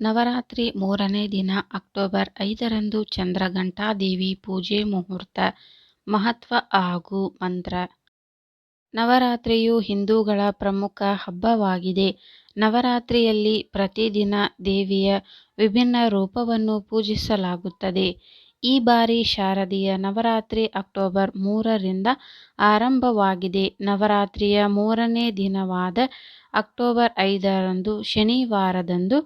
ನವರಾತ್ರಿ ಮೂರನೇ ದಿನ ಅಕ್ಟೋಬರ್ ಐದರಂದು ಚಂದ್ರಘಂಟಾದೇವಿ ಪೂಜೆ ಮುಹೂರ್ತ, ಮಹತ್ವ ಹಾಗೂ ಮಂತ್ರ ನವರಾತ್ರಿಯು ಹಿಂದೂಗಳ ಪ್ರಮುಖ ಹಬ್ಬವಾಗಿದೆ. ನವರಾತ್ರಿಯಲ್ಲಿ ಪ್ರತಿದಿನ ದೇವಿಯ ವಿಭಿನ್ನ ರೂಪವನ್ನು ಪೂಜಿಸಲಾಗುತ್ತದೆ. ಈ ಬಾರಿ ಶಾರದೀಯ ನವರಾತ್ರಿ ಅಕ್ಟೋಬರ್ ಮೂರರಿಂದ ಆರಂಭವಾಗಿದೆ. ನವರಾತ್ರಿಯ ಮೂರನೇ ದಿನವಾದ ಅಕ್ಟೋಬರ್ ಐದರಂದು ಶನಿವಾರದಂದು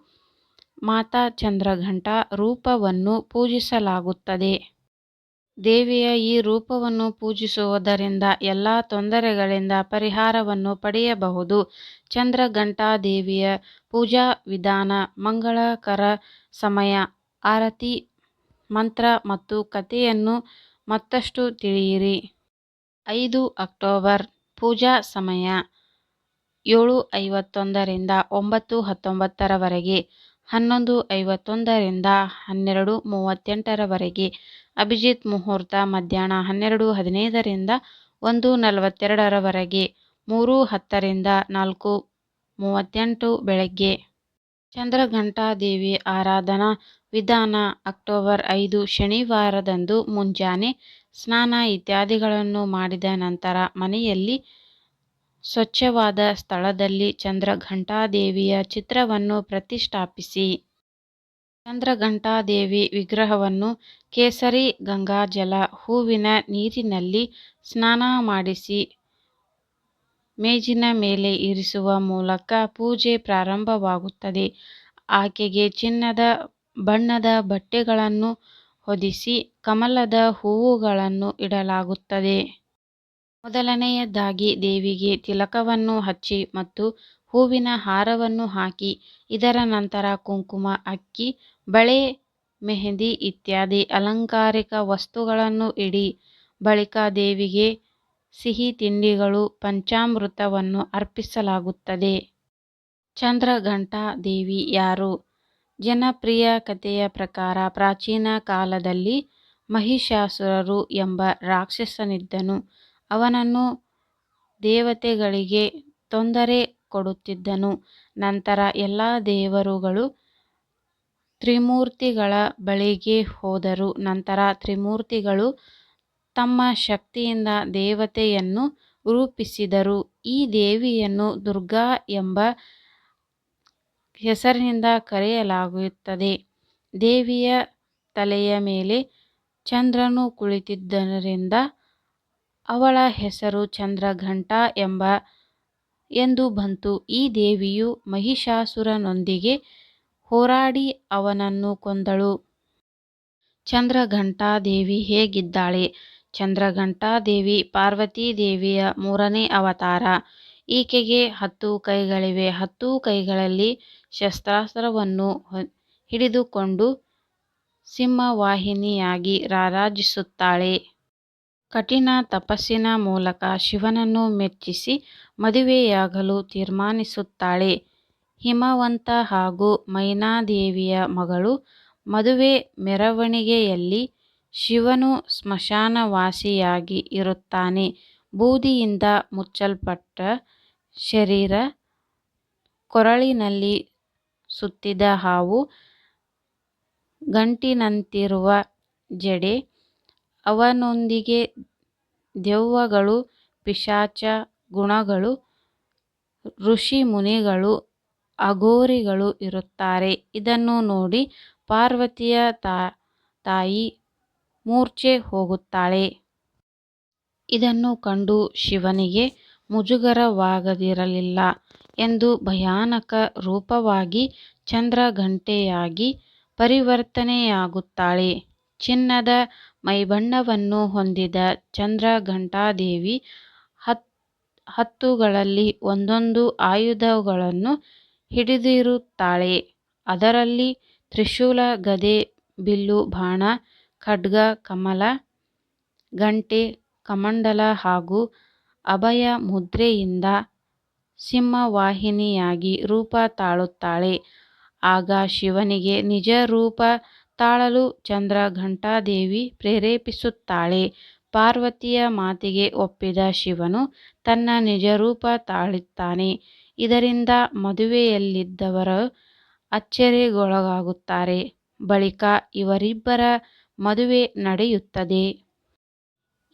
ಮಾತಾ ಚಂದ್ರಘಂಟಾ ರೂಪವನ್ನು ಪೂಜಿಸಲಾಗುತ್ತದೆ. ದೇವಿಯ ಈ ರೂಪವನ್ನು ಪೂಜಿಸುವುದರಿಂದ ಎಲ್ಲಾ ತೊಂದರೆಗಳಿಂದ ಪರಿಹಾರವನ್ನು ಪಡೆಯಬಹುದು. ಚಂದ್ರಘಂಟಾ ದೇವಿಯ ಪೂಜಾ ವಿಧಾನ, ಮಂಗಳಕರ ಸಮಯ, ಆರತಿ, ಮಂತ್ರ ಮತ್ತು ಕಥೆಯನ್ನು ಮತ್ತಷ್ಟು ತಿಳಿಯಿರಿ. ಐದು ಅಕ್ಟೋಬರ್, ಪೂಜಾ ಸಮಯ, ಏಳು ಐವತ್ತೊಂದರಿಂದ ಒಂಬತ್ತು ಹತ್ತೊಂಬತ್ತರವರೆಗೆ ಹನ್ನೊಂದು ಐವತ್ತೊಂದರಿಂದ ಹನ್ನೆರಡು ಮೂವತ್ತೆಂಟರವರೆಗೆ. ಅಭಿಜಿತ್ ಮುಹೂರ್ತ ಮಧ್ಯಾಹ್ನ ಹನ್ನೆರಡು ಹದಿನೈದರಿಂದ ಒಂದು ನಲವತ್ತೆರಡರವರೆಗೆ. ಮೂರು ಹತ್ತರಿಂದ ನಾಲ್ಕು ಮೂವತ್ತೆಂಟು ಬೆಳಗ್ಗೆ. ಚಂದ್ರಘಂಟಾದೇವಿ ಆರಾಧನಾ ವಿಧಾನ ಅಕ್ಟೋಬರ್ ಐದು ಶನಿವಾರದಂದು ಮುಂಜಾನೆ ಸ್ನಾನ ಇತ್ಯಾದಿಗಳನ್ನು ಮಾಡಿದ ನಂತರ ಮನೆಯಲ್ಲಿ ಸ್ವಚ್ಛವಾದ ಸ್ಥಳದಲ್ಲಿ ಚಂದ್ರಘಂಟಾದೇವಿಯ ಚಿತ್ರವನ್ನು ಪ್ರತಿಷ್ಠಾಪಿಸಿ. ಚಂದ್ರಘಂಟಾದೇವಿ ವಿಗ್ರಹವನ್ನು ಕೇಸರಿ ಗಂಗಾಜಲ ಹೂವಿನ ನೀರಿನಲ್ಲಿ ಸ್ನಾನ ಮಾಡಿಸಿ, ಮೇಜಿನ ಮೇಲೆ ಇರಿಸುವ ಮೂಲಕ ಪೂಜೆ ಪ್ರಾರಂಭವಾಗುತ್ತದೆ. ಆಕೆಗೆ ಚಿನ್ನದ, ಬಣ್ಣದ ಬಟ್ಟೆಗಳನ್ನು ಹೊದಿಸಿ, ಕಮಲದ ಹೂವುಗಳನ್ನು ಇಡಲಾಗುತ್ತದೆ. ಮೊದಲನೆಯದಾಗಿ ದೇವಿಗೆ ತಿಲಕವನ್ನು ಹಚ್ಚಿ ಮತ್ತು ಹೂವಿನ ಹಾರವನ್ನು ಹಾಕಿ, ಇದರ ನಂತರ ಕುಂಕುಮ, ಅಕ್ಕಿ, ಬಳೆ, ಮೆಹಂದಿ ಇತ್ಯಾದಿ ಅಲಂಕಾರಿಕ ವಸ್ತುಗಳನ್ನು ಇಡಿ. ಬಳಿಕ ದೇವಿಗೆ ಸಿಹಿ ತಿಂಡಿಗಳು, ಪಂಚಾಮೃತವನ್ನು ಅರ್ಪಿಸಲಾಗುತ್ತದೆ. ಚಂದ್ರಘಂಟಾ ದೇವಿ ಯಾರು? ಜನಪ್ರಿಯ ಕಥೆಯ ಪ್ರಕಾರ ಪ್ರಾಚೀನ ಕಾಲದಲ್ಲಿ ಮಹಿಷಾಸುರರು ಎಂಬ ರಾಕ್ಷಸನಿದ್ದನು. ಅವನು ದೇವತೆಗಳಿಗೆ ತೊಂದರೆ ಕೊಡುತ್ತಿದ್ದನು. ನಂತರ ಎಲ್ಲ ದೇವರುಗಳು ತ್ರಿಮೂರ್ತಿಗಳ ಬಳಿಗೆ ಹೋದರು. ನಂತರ ತ್ರಿಮೂರ್ತಿಗಳು ತಮ್ಮ ಶಕ್ತಿಯಿಂದ ದೇವತೆಯನ್ನು ರೂಪಿಸಿದರು. ಈ ದೇವಿಯನ್ನು ದುರ್ಗಾ ಎಂಬ ಹೆಸರಿನಿಂದ ಕರೆಯಲಾಗುತ್ತದೆ. ದೇವಿಯ ತಲೆಯ ಮೇಲೆ ಚಂದ್ರನು ಕುಳಿತಿದ್ದರಿಂದ ಅವಳ ಹೆಸರು ಚಂದ್ರಘಂಟಾ ಎಂದು ಬಂತು. ಈ ದೇವಿಯು ಮಹಿಷಾಸುರನೊಂದಿಗೆ ಹೋರಾಡಿ ಅವನನ್ನು ಕೊಂದಳು. ಚಂದ್ರಘಂಟಾದೇವಿ ಹೇಗಿದ್ದಾಳೆ? ಚಂದ್ರಘಂಟಾದೇವಿ ಪಾರ್ವತಿ ದೇವಿಯ ಮೂರನೇ ಅವತಾರ. ಈಕೆಗೆ ಹತ್ತು ಕೈಗಳಿವೆ. ಹತ್ತು ಕೈಗಳಲ್ಲಿ ಶಸ್ತ್ರಾಸ್ತ್ರವನ್ನು ಹಿಡಿದುಕೊಂಡು ಸಿಂಹವಾಹಿನಿಯಾಗಿ ರಾರಾಜಿಸುತ್ತಾಳೆ. ಕಠಿಣ ತಪಸ್ಸಿನ ಮೂಲಕ ಶಿವನನ್ನು ಮೆಚ್ಚಿಸಿ ಮದುವೆಯಾಗಲು ತೀರ್ಮಾನಿಸುತ್ತಾಳೆ. ಹಿಮವಂತ ಹಾಗೂ ಮೈನಾದೇವಿಯ ಮಗಳು. ಮದುವೆ ಮೆರವಣಿಗೆಯಲ್ಲಿ ಶಿವನು ಸ್ಮಶಾನವಾಸಿಯಾಗಿ ಇರುತ್ತಾನೆ. ಬೂದಿಯಿಂದ ಮುಚ್ಚಲ್ಪಟ್ಟ ಶರೀರ, ಕೊರಳಿನಲ್ಲಿ ಸುತ್ತಿದ ಹಾವು, ಗಂಟಿನಂತಿರುವ ಜಡೆ. ಅವನೊಂದಿಗೆ ದೆವ್ವಗಳು, ಪಿಶಾಚ ಗುಣಗಳು ಋಷಿ ಮುನಿಗಳು ಅಘೋರಿಗಳು ಇರುತ್ತಾರೆ. ಇದನ್ನು ನೋಡಿ ಪಾರ್ವತಿಯ ತಾಯಿ ಮೂರ್ಛೆ ಹೋಗುತ್ತಾಳೆ. ಇದನ್ನು ಕಂಡು ಶಿವನಿಗೆ ಮುಜುಗರವಾಗದಿರಲಿಲ್ಲ ಎಂದು ಭಯಾನಕ ರೂಪವಾಗಿ ಚಂದ್ರಘಂಟೆಯಾಗಿ ಪರಿವರ್ತನೆಯಾಗುತ್ತಾಳೆ. ಚಿನ್ನದ ಮೈಬಣ್ಣವನ್ನು ಹೊಂದಿದ ಚಂದ್ರಘಂಟಾದೇವಿ ಹತ್ತುಗಳಲ್ಲಿ ಒಂದೊಂದು ಆಯುಧಗಳನ್ನು ಹಿಡಿದಿರುತ್ತಾಳೆ. ಅದರಲ್ಲಿ ತ್ರಿಶೂಲ, ಗದೆ, ಬಿಲ್ಲು, ಬಾಣ, ಖಡ್ಗ, ಕಮಲ, ಗಂಟೆ, ಕಮಂಡಲ ಹಾಗೂ ಅಭಯ ಮುದ್ರೆಯಿಂದ ಸಿಂಹವಾಹಿನಿಯಾಗಿ ರೂಪ ತಾಳುತ್ತಾಳೆ. ಆಗ ಶಿವನಿಗೆ ನಿಜ ರೂಪ ತಾಳಲು ಚಂದ್ರಘಂಟಾದೇವಿ ಪ್ರೇರೇಪಿಸುತ್ತಾಳೆ. ಪಾರ್ವತಿಯ ಮಾತಿಗೆ ಒಪ್ಪಿದ ಶಿವನು ತನ್ನ ನಿಜರೂಪ ತಾಳುತ್ತಾನೆ. ಇದರಿಂದ ಮದುವೆಯಲ್ಲಿದ್ದವರು ಅಚ್ಚರಿಗೊಳಗಾಗುತ್ತಾರೆ ಬಳಿಕ ಇವರಿಬ್ಬರ ಮದುವೆ ನಡೆಯುತ್ತದೆ